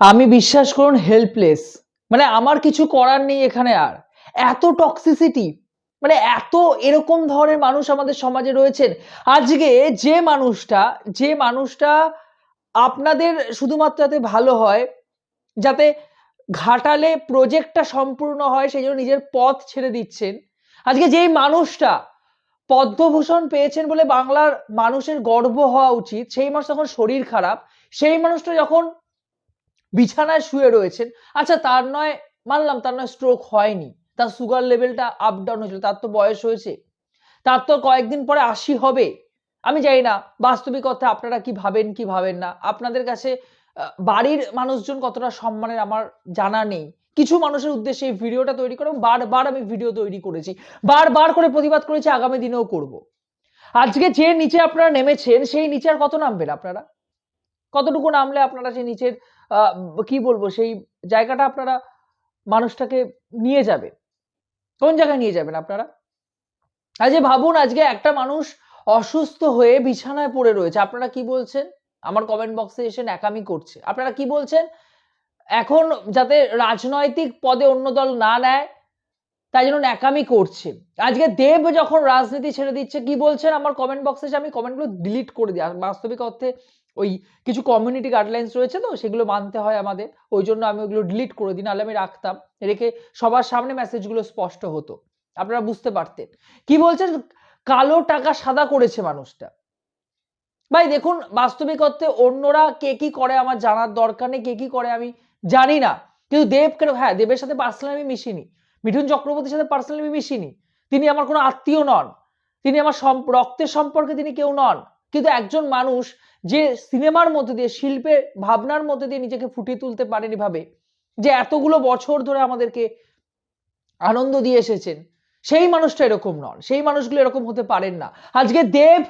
আমি বিশ্বাস করুন হেল্পলেস মানে আমার কিছু করার নেই এখানে আর। এত টক্সিসিটি মানে এত এরকম ধরনের মানুষ আমাদের সমাজে রয়েছেন। আজকে যে মানুষটা যে মানুষটা আপনাদের শুধুমাত্র যাতে ভালো হয়, যাতে ঘাটালে প্রজেক্টটা সম্পূর্ণ হয়, সেই জন্য নিজের পথ ছেড়ে দিচ্ছেন। আজকে যেই মানুষটা পদ্মভূষণ পেয়েছেন বলে বাংলার মানুষের গর্ব হওয়া উচিত, সেই মানুষ যখন শরীর খারাপ, সেই মানুষটা যখন বিছানায় শুয়ে রয়েছেন। আচ্ছা তার নয়, মানলাম তার নয় স্ট্রোক হয়নি। তার সুগার লেভেলটা আপ ডাউন হয়েছিল, তার তো বয়স হয়েছে। তার তো কয়েকদিন পরে আশি হবে। আমি জানি না, বাস্তবিক কথা আপনারা কি ভাবেন কি ভাবেন না। আপনাদের কাছে বাড়ির মানুষজন কতটা সম্মানের আমার জানা নেই। কিছু মানুষের উদ্দেশ্যে এই ভিডিওটা তৈরি করে বারবার আমি ভিডিও তৈরি করেছি। বারবার করে প্রতিবাদ করেছি, আগামী দিনেও করব। আজকে যে নিচে আপনারা নেমেছেন, সেই নিচে আর কত নামবেন আপনারা? কতটুকু নামলে আপনারা সেই নিচের কি বলব, সেই জায়গাটা আপনারা, মানুষটাকে নিয়ে যাবে। কোন জায়গায় নিয়ে যাবেন আপনারা? আজকে ভাবুন, আজকে একটা মানুষ অসুস্থ হয়ে বিছানায় পড়ে রয়েছে। আপনারা কি বলছেন? আমার কমেন্ট বক্সে এসে ন্যাকামি করছে। আপনারা কি বলছেন? এখন যাতে রাজনৈতিক পদে অন্য দল না নেয়, তাই জন্য ন্যাকামি করছে। আজকে দেব যখন রাজনীতি ছেড়ে দিচ্ছে, কি বলছেন? আমার কমেন্ট বক্সে আমি কমেন্টগুলো ডিলিট করে দিই। বাস্তবিক অর্থে ওই কিছু কমিউনিটি গাইডলাইন্স রয়েছে তো, সেগুলো মানতে হয় আমাদের। ওই জন্য আমি ওগুলো ডিলিট করে দিই, নাহলে আমি রাখতাম। রেখে সবার সামনে মেসেজগুলো স্পষ্ট হতো। আপনারা বুঝতে পারতেন। কি বলছেন? কালো টাকা সাদা করেছে মানুষটা। ভাই, দেখুন বাস্তবিক অর্থে অন্যরা কে কি করে আমার জানার দরকার নেই, কে কি করে আমি জানি না। কিন্তু দেব কেন? হ্যাঁ দেবের সাথে পার্সোনালি আমি মিশিনি। মিঠুন চক্রবর্তীর সাথে পার্সোনালি আমি মিশিনি। তিনি আমার কোনো আত্মীয় নন। তিনি আমার রক্তের সম্পর্কে তিনি কেউ নন। কিন্তু একজন মানুষ যে সিনেমার মধ্যে দিয়ে শিল্পের ভাবনার মধ্যে দিয়ে নিজেকে ফুটিয়ে তুলতে পারেনি ভাবে, যে এতগুলো বছর ধরে আমাদেরকে আনন্দ দিয়ে এসেছেন, সেই মানুষটা এরকম নন, সেই মানুষগুলো এরকম হতে পারেন না। আজকে দেব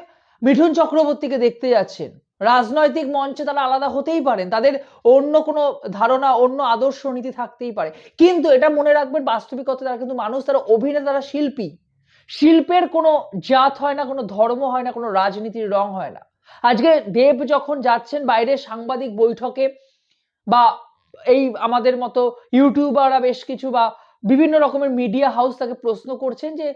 মিঠুন চক্রবর্তীকে দেখতে যাচ্ছেন। রাজনৈতিক মঞ্চে তারা আলাদা হতেই পারেন, তাদের অন্য কোনো ধারণা, অন্য আদর্শ নীতি থাকতেই পারে। কিন্তু এটা মনে রাখবেন, বাস্তবিকতা, তারা কিন্তু মানুষ, তারা অভিনেতা তারা শিল্পী। শিল্পের কোনো জাত হয় না, কোনো ধর্ম হয় না, কোনো রাজনীতির রং হয় না। আজকে দেব যখন যাচ্ছেন বাইরে সাংবাদিক বৈঠকে বা এই আমাদের মতো ইউটিউবাররা বেশ কিছু বা বিভিন্ন রকমের মিডিয়া হাউস তাকে প্রশ্ন করছেন যে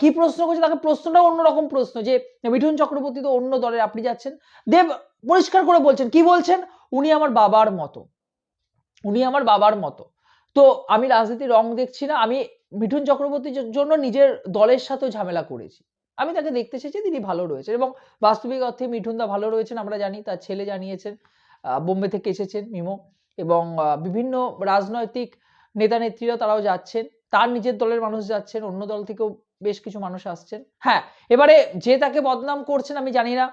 কি প্রশ্ন করছে? তাকে প্রশ্নটা অন্যরকম প্রশ্ন যে, মিঠুন চক্রবর্তী তো অন্য দলের, আপনি যাচ্ছেন। দেব পরিষ্কার করে বলছেন, কি বলছেন? উনি আমার বাবার মতো। উনি আমার বাবার মতো। তো আমি রাজনীতির রং দেখছি না, আমি মিঠুন চক্রবর্তীর জন্য নিজের দলের সাথেও ঝামেলা করেছি। আমি তাকে দেখতে চেয়েছি, তিনি ভালো রয়েছেন এবং বাস্তবিক অর্থে মিঠুনদা ভালো রয়েছেন আমরা জানি, তার ছেলে জানিয়েছেন বোম্বে থেকে এসেছেন মিমো এবং বিভিন্ন রাজনৈতিক নেতা নেত্রীরা তারাও যাচ্ছেন। তার নিজের দলের মানুষ যাচ্ছেন, অন্য দল থেকেও বেশ কিছু মানুষ আসছেন। হ্যাঁ এবারে যে তাকে বদনাম করছেন আমি জানি না।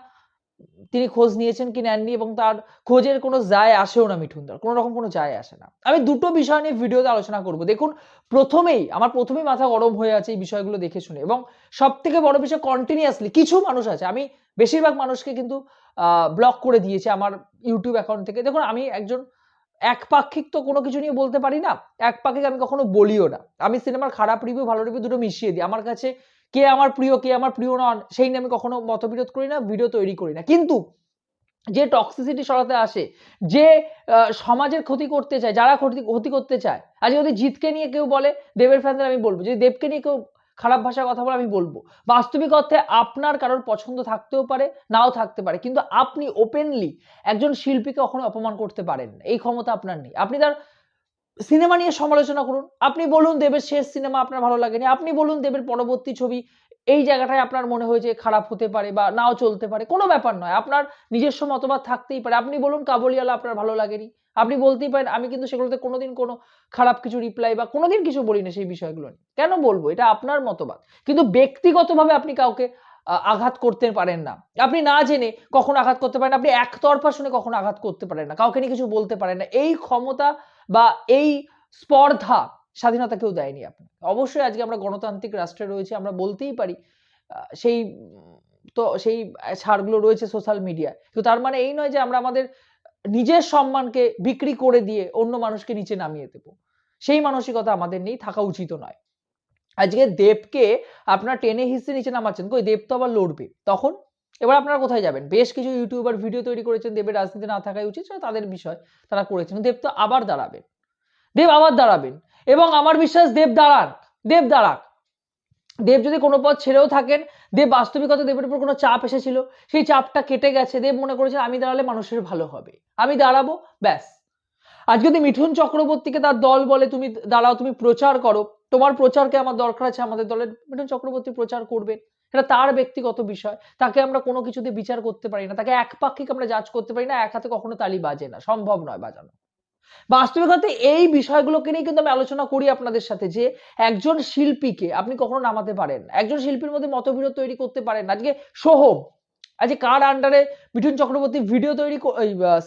তিনি খোঁজ নিয়েছেন কি নেননি এবং তার খোঁজের কোনো যায় আসেও না মিঠুনদার। কোনো রকম কোনো যায় আসে না। আমি দুটো বিষয় নিয়ে ভিডিওতে আলোচনা করব। দেখুন, প্রথমেই, আমার প্রথমেই মাথা গরম হয়ে আছে এই বিষয়গুলো দেখে শুনে এবং সব থেকে বড় বিষয় কন্টিনিউয়াসলি কিছু মানুষ আছে, আমি বেশিরভাগ মানুষকে কিন্তু ব্লক করে দিয়েছি আমার ইউটিউব অ্যাকাউন্ট থেকে। দেখুন, আমি একজন একপাক্ষিক তো কোনো কিছু নিয়ে বলতে পারি না, একপাক্ষিক আমি কখনো বলিও না। আমি সিনেমার খারাপ রিভিউ ভালো রিভিউ দুটো মিশিয়ে দিই। আমার কাছে কে আমার প্রিয়, কে আমার প্রিয় নন, সেই নিয়ে আমি কখনো মতবিরোধ করি না ভিডিও তৈরি করি না। কিন্তু যে টক্সিসিটি সরাতে আসে, যে সমাজের ক্ষতি করতে চায়, যারা ক্ষতি ক্ষতি করতে চায় আজ যদি জিতকে নিয়ে কেউ বলে, দেবের ফ্যানদের আমি বলব, যদি দেবকে নিয়ে কেউ খারাপ ভাষায় কথা বলে আমি বলব। বাস্তবিক অর্থে আপনার কারোর পছন্দ থাকতেও পারে, নাও থাকতে পারে, কিন্তু আপনি ওপেনলি একজন শিল্পীকে কখনো অপমান করতে পারেন। এই ক্ষমতা আপনার নেই। আপনি তার সিনেমা নিয়ে সমালোচনা করুন। আপনি বলুন দেবের শেষ সিনেমা আপনার ভালো লাগেনি। আপনি বলুন দেবের পরবর্তী ছবি এই জায়গাটায় আপনার মনে হয়েছে খারাপ হতে পারে বা নাও চলতে পারে। কোনো ব্যাপার নয়, আপনার নিজস্ব মতবাদ থাকতেই পারে। আপনি বলুন কাবুলিওয়ালা আপনার ভালো লাগেনি। আপনি বলতেই পারেন, আমি কিন্তু সেগুলোতে কোনোদিন কোনো খারাপ কিছু রিপ্লাই বা কোনোদিন কিছু বলি না সেই বিষয়গুলো নিয়ে। কেন বলব? এটা আপনার মতবাদ। কিন্তু ব্যক্তিগতভাবে আপনি কাউকে আঘাত করতে পারেন না। আপনি না জেনে কখনো আঘাত করতে পারেন আপনি একতরফা শুনে কখনো আঘাত করতে পারেন না। কাউকে নিয়ে কিছু বলতে পারেন না। এই ক্ষমতা বা এই স্পর্ধা স্বাধীনতা কেউ দেয়নি আপনাকে। অবশ্যই আজকে আমরা গণতান্ত্রিক রাষ্ট্রে রয়েছে, আমরা বলতেই পারি সেই তো সেই ছাড়গুলো রয়েছে সোশ্যাল মিডিয়ায়। তো তার মানে এই নয় যে আমরা আমাদের নিজের সম্মানকে বিক্রি করে দিয়ে অন্য মানুষকে নিচে নামিয়ে দেবো। সেই মানসিকতা আমাদের নেই, থাকা উচিত নয়। আজকে দেবকে আপনার টেনে হিসেবে নিচে নামাচ্ছেন, কই দেব তো আবার লড়বে, তখন এবার আপনারা কোথায় যাবেন? বেশ কিছু ইউটিউবার ভিডিও তৈরি করেছেন দেবের রাজনীতি না থাকাই উচিত, সেটা তাদের বিষয়, তারা করেছেন। দেব তো আবার দাঁড়াবেন। দেব আবার দাঁড়াবেন। এবং আমার বিশ্বাস, দেব দাঁড়ান দেব দাঁড়াক। দেব যদি কোনো পথ ছেড়েও থাকেন, দেব বাস্তবিকতা দেবের উপর কোনো চাপ এসেছিল, সেই চাপটা কেটে গেছে। দেব মনে করেছে, আমি দাঁড়ালে মানুষের ভালো হবে। আমি দাঁড়াবো, ব্যাস। আজ যদি মিঠুন চক্রবর্তীকে তার দল বলে, তুমি দাঁড়াও, তুমি প্রচার করো। তোমার প্রচারকে আমার দরকার আছে, আমাদের দলের মিঠুন চক্রবর্তী প্রচার করবেন। এটা তার ব্যক্তিগত বিষয়। তাকে আমরা কোনো কিছুতে বিচার করতে পারি না। তাকে একপাক্ষিক আমরা জাজ করতে পারি না, এক হাতে কখনো তালি বাজে না। সম্ভব নয় বাজানো। বাস্তবিকতে এই বিষয়গুলোকে নিয়ে কিন্তু আমি আলোচনা করি আপনাদের সাথে যে একজন শিল্পীকে আপনি কখনো নামাতে পারেন। একজন শিল্পীর মধ্যে মতবিরোধ তৈরি করতে পারেন আজকে সোহম, আজকে কার আন্ডারে মিঠুন চক্রবর্তী ভিডিও তৈরি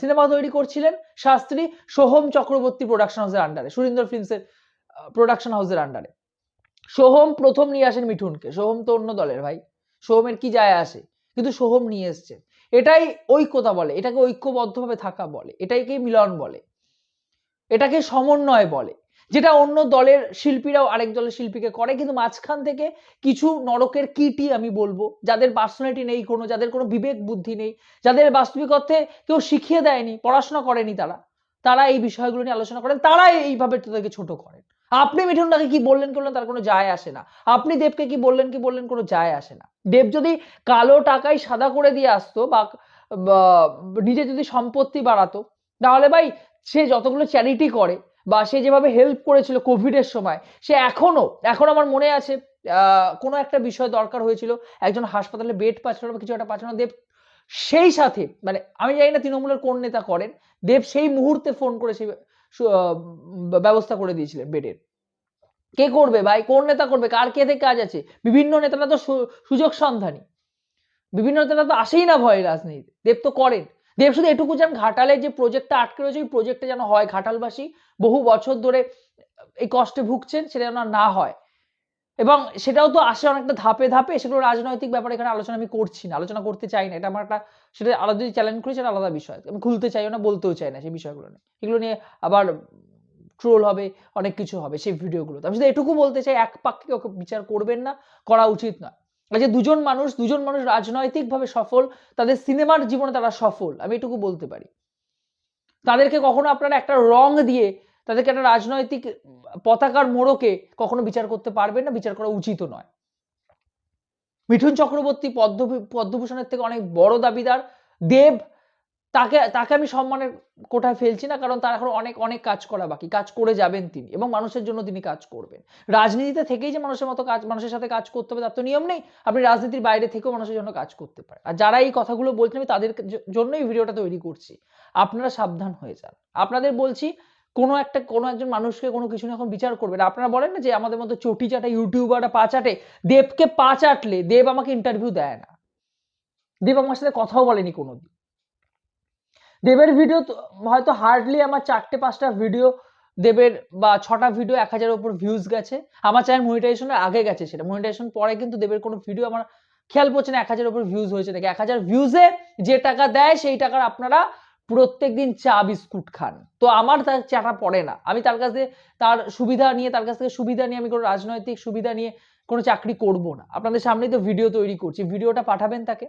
সিনেমা তৈরি করছিলেন? শাস্ত্রী, সোহম চক্রবর্তী প্রোডাকশন হাউসের আন্ডারে সুরিন্দর ফিল্মসের প্রোডাকশন হাউসের আন্ডারে সোহম প্রথম নিয়ে আসেন মিঠুনকে। সোহম তো অন্য দলের ভাই। সোহমের কি যায় আসে? কিন্তু সোহম নিয়ে এসছেন। এটাই ঐক্যতা বলে, এটাকে ঐক্যবদ্ধভাবে থাকা বলে এটাকে মিলন বলে, এটাকে সমন্বয় বলে, যেটা অন্য দলের শিল্পীরাও আরেক দলের শিল্পীকে করে। কিন্তু মাঝখান থেকে কিছু নরকের কিটি আমি বলব, যাদের পার্সোনালিটি নেই কোনো, যাদের কোনো বিবেক বুদ্ধি নেই, যাদের বাস্তবিক অর্থে কেউ শিখিয়ে দেয়নি, পড়াশোনা করেনি তারা তারা এই বিষয়গুলো নিয়ে আলোচনা করেন তারা এইভাবে তাদেরকে ছোট করেন। আপনি মিঠুনটাকে কি বললেন করলেন তার কোনো যায় আসে না। আপনি দেবকে কি বললেন কি বললেন কোনো যায় আসে না। দেব যদি কালো টাকায় সাদা করে দিয়ে আসতো বা নিজে যদি সম্পত্তি বাড়াতো, তাহলে ভাই সে যতগুলো চ্যারিটি করে বা সে যেভাবে হেল্প করেছিল কোভিডের সময়, সে এখনও এখন আমার মনে আছে কোনো একটা বিষয় দরকার হয়েছিল, একজন হাসপাতালে বেড পাচ্ছিল বা কিছু একটা পাচ্ছিল দেব সেই সাথে মানে আমি জানি না তৃণমূলের কোন নেতা করেন, দেব সেই মুহূর্তে ফোন করে সু- ব্যবস্থা করে দিয়েছিলেন বেডের। কে করবে ভাই? কোন নেতা করবে? কার কে থেকে কাজ আছে? বিভিন্ন নেতারা তো সুযোগ সন্ধানী। বিভিন্ন নেতারা তো আসেই না ভয় রাজনীতি দেব তো করেন। দেব শুধু এটুকু যান ঘাটালে যে প্রজেক্টটা আটকে রয়েছে, ওই প্রজেক্টটা যেন হয়। ঘাটালবাসী বহু বছর ধরে এই কষ্টে ভুগছেন, সেটা যেন না হয়। এবং সেটাও তো আসে অনেকটা ধাপে ধাপে, সেগুলো রাজনৈতিক ব্যাপারে এখানে আলোচনা আমি করছি না, আলোচনা করতে চাই না, এটা আমার একটা, সেটা আলাদা যদি চ্যালেঞ্জ করি সেটা আলাদা বিষয়। আমি খুলতে চাইও না, বলতেও চাই না সেই বিষয়গুলো নিয়ে। এগুলো নিয়ে আবার ট্রোল হবে, অনেক কিছু হবে সেই ভিডিওগুলো আমি শুধু এটুকু বলতে চাই, এক পাক্ষিক ওকে বিচার করবেন না, করা উচিত না যে দুজন মানুষ দুজন মানুষ রাজনৈতিকভাবে সফল, তাদের সিনেমার জীবনে তারা সফল, আমি এটুকু বলতে পারি। তাদেরকে কখনো আপনারা একটা রং দিয়ে তাদেরকে একটা রাজনৈতিক পতাকার মোড়কে কখনো বিচার করতে পারবেন না, বিচার করা উচিত নয়। মিঠুন চক্রবর্তী পদ্ম, পদ্মভূষণের থেকে অনেক বড় দাবিদার। দেব, তাকে তাকে আমি সম্মানের কোঠায় ফেলছি না, কারণ তার এখন অনেক অনেক কাজ করা বাকি। কাজ করে যাবেন তিনি এবং মানুষের জন্য তিনি কাজ করবেন। রাজনীতিতে থেকেই যে মানুষের মতো কাজ, মানুষের সাথে কাজ করতে হবে, তার তো নিয়ম নেই। আপনি রাজনীতির বাইরে থেকেও মানুষের জন্য কাজ করতে পারেন। আর যারা এই কথাগুলো বলছেন, আমি তাদের জন্যই ভিডিওটা তৈরি করছি। আপনারা সাবধান হয়ে যান। আপনাদের বলছি কোনো একটা, কোনো একজন মানুষকে কোনো কিছু নিয়ে এখন বিচার করবে না। আপনারা বলেন না যে আমাদের মতো চটি চাটা, ইউটিউবাররা পা চাটে, দেবকে পা চাটলে দেব আমাকে ইন্টারভিউ দেয় না। দেব আমার সাথে কথাও বলেনি কোনোদিন। দেবের ভিডিও হয়তো হার্ডলি আমার চারটে, পাঁচটা ভিডিও দেবের বা ছটা ভিডিও এক হাজারের উপর ভিউজ গেছে। আমার চ্যানেল মনিটাইজেশনের আগে গেছে সেটা। মনিটাইজেশন পরে কিন্তু দেবের কোনো ভিডিও আমার, খেয়াল পড়ছে না, এক হাজারের উপর ভিউজ হয়েছে নাকি? এক হাজার ভিউজে যে টাকা দেয়, সেই টাকার আপনারা প্রত্যেক দিন চা বিস্কুট খান। তো আমার তার চাটা পড়ে না। আমি তার কাছে তার সুবিধা নিয়ে, তার কাছ থেকে সুবিধা নিয়ে আমি কোনো রাজনৈতিক সুবিধা নিয়ে কোনো চাকরি করব না। আপনাদের সামনেই তো ভিডিও তৈরি করছি। ভিডিওটা পাঠাবেন তাকে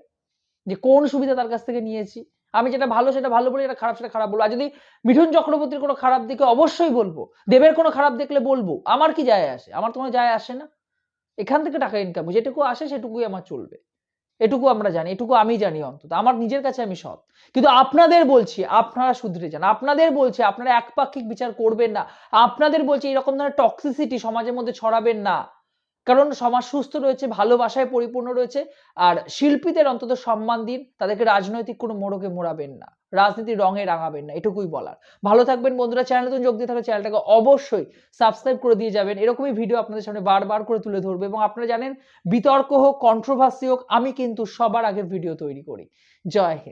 যে কোন সুবিধা তার কাছ থেকে নিয়েছি। আমি যেটা ভালো সেটা ভালো বলি, এটা খারাপ সেটা খারাপ বলব। আর যদি মিঠুন চক্রবর্তীর কোনো খারাপ দিকে অবশ্যই বলব, দেবের কোনো খারাপ দেখলে বলব। আমার কি যায় আসে? আমার তো কোনো যায় আসে না। এখান থেকে টাকা ইনকাম যেটুকু আসে সেটুকুই আমার চলবে। এটুকু আমরা জানি, এটুকু আমি জানি অন্তত। আমার নিজের কাছে আমি সৎ। কিন্তু আপনাদের বলছি, আপনারা শুধরে যান। আপনাদের বলছি, আপনারা একপাক্ষিক বিচার করবেন না। আপনাদের বলছি, এরকম ধরনের টক্সিসিটি সমাজের মধ্যে ছড়াবেন না। কারণ সমাজ সুস্থ রয়েছে, ভালোবাসায় পরিপূর্ণ রয়েছে, আর শিল্পীদের অন্তত সম্মান দিন, তাদেরকে রাজনৈতিক কোনো মোড়কে মোড়াবেন না, রাজনীতির রঙে রাঙাবেন না, এটুকুই বলার। ভালো থাকবেন বন্ধুরা চ্যানেলে তো যোগ দিয়ে থাকলে চ্যানেলটাকে অবশ্যই সাবস্ক্রাইব করে দিয়ে যাবেন, এরকমই ভিডিও আপনাদের সামনে বারবার করে তুলে ধরবে, এবং আপনারা জানেন, বিতর্ক হোক কন্ট্রোভার্সি হোক, আমি কিন্তু সবার আগে ভিডিও তৈরি করি। জয় হিন্দ।